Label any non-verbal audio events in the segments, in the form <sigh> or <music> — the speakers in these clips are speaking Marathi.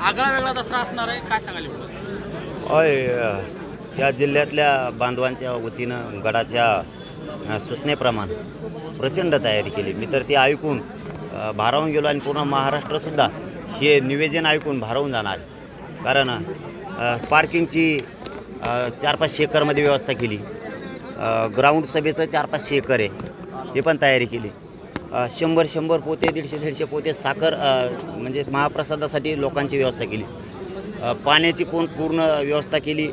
आगळा वेगळा दसरा असणार आहे काय सांगाल होय या जिल्ह्यातल्या बांधवांच्या वतीनं गडाच्या सूचनेप्रमाणे प्रचंड तयारी केली. मी तर ती ऐकून भारावून गेलो आणि पूर्ण महाराष्ट्रसुद्धा हे निवेदन ऐकून भारावून जाणार कारण पार्किंगची चार पाचशे एकरमध्ये व्यवस्था केली. ग्राउंड सभेचं चार पाचशे एकर आहे हे पण तयारी केली. शंभर शंभर पोते दीडशे दीडशे पोते साखर म्हणजे महाप्रसादासाठी लोकांची व्यवस्था केली. पाण्याची पण पूर्ण व्यवस्था केली.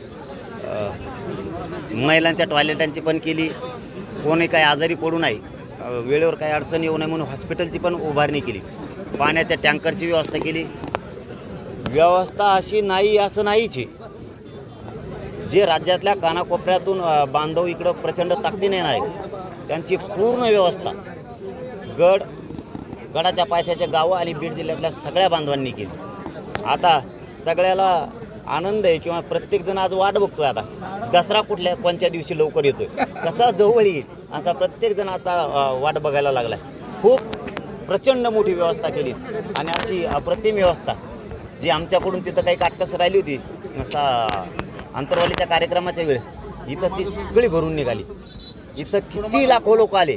महिलांच्या टॉयलेटांची पण केली. कोणी काही आजारी पडू नये वेळेवर काही अडचण येऊ नये म्हणून हॉस्पिटलची पण उभारणी केली. पाण्याच्या टँकरची व्यवस्था केली. व्यवस्था अशी नाही असं नाहीच आहे. जे राज्यातल्या कानाकोपऱ्यातून बांधव इकडं प्रचंड ताकदीने नाही त्यांची पूर्ण व्यवस्था गड गडाच्या पायथ्याच्या गावं आणि बीड जिल्ह्यातल्या सगळ्या बांधवांनी केली. आता सगळ्याला आनंद आहे किंवा प्रत्येकजण आज वाट बघतोय आता. दसरा कुठल्या कोणत्या दिवशी लवकर येतोय? कसा जवळ येईल? असा प्रत्येकजण आता वाट बघायला लागलाय. खूप प्रचंड मोठी व्यवस्था केली. आणि अशी अप्रतिम व्यवस्था जी आमच्याकडून तिथं काही काटकस राहिली होती असा अंतरवालीच्या कार्यक्रमाच्या वेळेस इथं ती सगळी भरून निघाली. इथं किती लाखो लोक आले.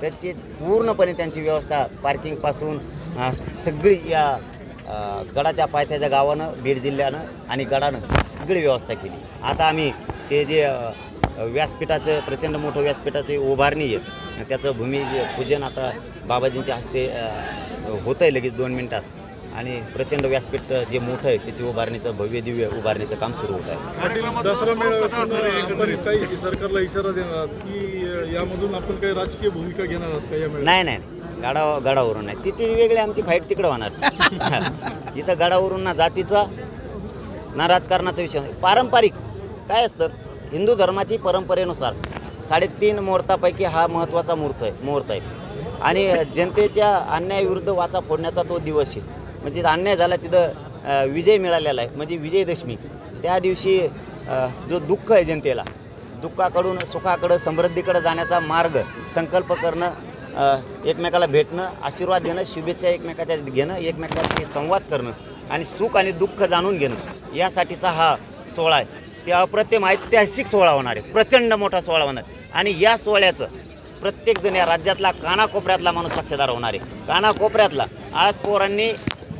त्याची पूर्णपणे त्यांची व्यवस्था पार्किंगपासून सगळी या गडाच्या पायथ्याच्या गावानं बीड जिल्ह्यानं आणि गडानं सगळी व्यवस्था केली. आता आम्ही ते जे व्यासपीठाचं प्रचंड मोठं व्यासपीठाचे उभारणी आहेत त्याचं भूमी पूजन आता बाबाजींच्या हस्ते होतं आहे लगेच दोन मिनटात. आणि प्रचंड व्यासपीठ जे मोठं आहे त्याची उभारणीचं भव्य दिव्य उभारणीचं काम सुरू होत आहे. दसरा काही सरकारला इशारा देणार की यामधून आपण काही राजकीय भूमिका घेणार आहात का या मेळाव्यात? नाही नाही. गडा गडावरून नाही. तिथे वेगळी आमची फाईट तिकडं होणार. <laughs> इथं गडावरून ना जातीचा ना राजकारणाचा विषय. पारंपरिक काय असतं हिंदू धर्माची परंपरेनुसार साडेतीन मुहूर्तापैकी हा महत्त्वाचा मुहूर्त आहे मुहूर्त आहे. आणि जनतेच्या अन्यायाविरुद्ध वाचा फोडण्याचा तो दिवस आहे. म्हणजे जिथं अन्याय झाला तिथं विजय मिळालेला आहे. म्हणजे विजयदशमी. त्या दिवशी जो दुःख आहे जनतेला दुःखाकडून सुखाकडं समृद्धीकडं जाण्याचा मार्ग संकल्प करणं एकमेकाला भेटणं आशीर्वाद देणं शुभेच्छा एकमेकाच्या घेणं एकमेकाशी संवाद करणं आणि सुख आणि दुःख जाणून घेणं यासाठीचा हा सोहळा आहे. ते अप्रतिम ऐतिहासिक सोहळा होणार आहे. प्रचंड मोठा सोहळा होणार आणि या सोहळ्याचं प्रत्येकजण या राज्यातला कानाकोपऱ्यातला माणूस साक्षीदार होणार आहे. कानाकोपऱ्यातला आज पोरांनी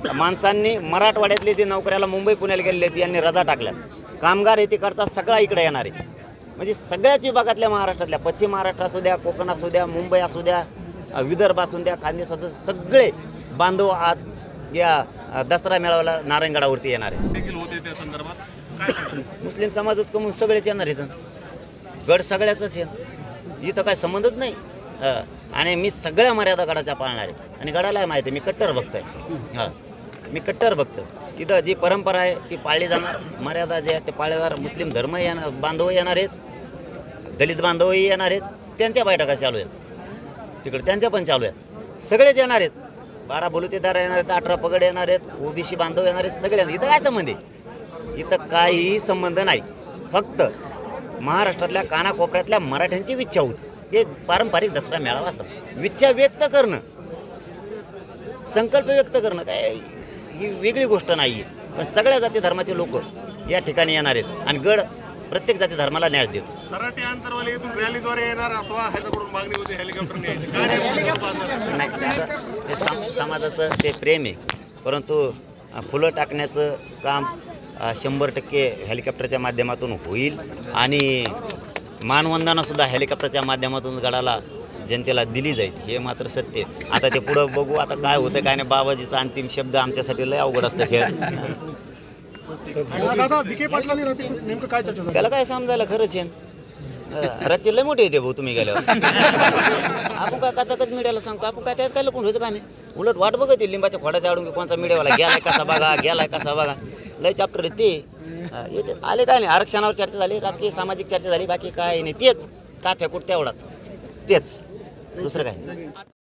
माणसांनी मराठवाड्यातले जे नोकऱ्याला मुंबई पुण्याला गेलेले आहेत यांनी रजा टाकल्या. कामगार येतीकडचा सगळा इकडे येणार आहे. म्हणजे सगळ्याच विभागातल्या महाराष्ट्रातल्या पश्चिम महाराष्ट्र असू द्या कोकण असू द्या मुंबई असू द्या विदर्भ असू द्या खानदेश असू सगळे बांधव आज या दसरा मेळाव्याला नारायणगडावरती येणार आहे? मुस्लिम समाजच कमवून सगळेच येणार इथं गड सगळ्याच आहे. इथं काय संबंधच नाही. हं. आणि मी सगळ्या मर्यादा गडाच्या पाळणार आहे. आणि गडाला माहिती मी कट्टर भक्त आहे. हां. मी कट्टर भक्त इथं जी परंपरा आहे ती पाळली जाणार. मर्यादा जे आहेत ते पाळणार मुस्लिम धर्म येणार बांधव येणार आहेत. दलित बांधवही येणार आहेत. त्यांच्या बैठका चालू आहेत. तिकडे त्यांच्या पण चालू आहेत. सगळेच येणार आहेत. बारा बलुतेदार येणार आहेत अठरा पगड येणार आहेत ओबीसी बांधव येणार आहेत सगळे येणार. इथं काय संबंध आहे? इथं काहीही संबंध नाही. फक्त महाराष्ट्रातल्या कानाकोपऱ्यातल्या मराठ्यांची विच्छा होती. ते पारंपरिक दसरा मेळावा असतो. विच्छा व्यक्त करणं. संकल्प व्यक्त करणं काय? ही वेगळी गोष्ट नाही आहे पण सगळ्या जाती धर्माचे लोक या ठिकाणी येणार आहेत आणि गड प्रत्येक जाती धर्माला न्याय देतो. सराटी आंतरवाली इथून रॅलीद्वारे येणार अथवा ह्याच्याकडून मागणी होती हेलिकॉप्टर न्यायची काय नेमकं स्वरूप असणार? नाही ते सम समाजाचं ते प्रेम आहे परंतु अ, फुलं टाकण्याचं काम अ, शंभर टक्के हेलिकॉप्टरच्या माध्यमातून होईल आणि मानवंदनासुद्धा हेलिकॉप्टरच्या माध्यमातून गडाला जनतेला दिली जाईल हे मात्र सत्य आहे. आता ते पुढं बघू आता काय होतं काय नाही बाबाजीचा अंतिम शब्द आमच्यासाठी लय अवघड असतं खेळ. दादा विखे पाटलांनी रात्री नेमकं काय चर्चा झाली? त्याला काय समजायला खरंच आहे? रच्चे लय मोठे येते भाऊ तुम्ही गेल्यावर. आपण काय कचाकच मीडियाला सांगतो आपण काय त्यात काय लपून ठेवतो का आम्ही उलट वाट बघत आहे लिंबाच्या खोड्याच्या आडून की कोणचा मीडियावाला गेलाय कसा बघा गेलाय कसा बघा. लय चॅप्टर आहे ते. हा, येते आले काय नाही आरक्षणावर चर्चा झाली राजकीय सामाजिक चर्चा झाली बाकी काय नाही तेच. का फेकूट तेवढाच. तेच. दुसरं काय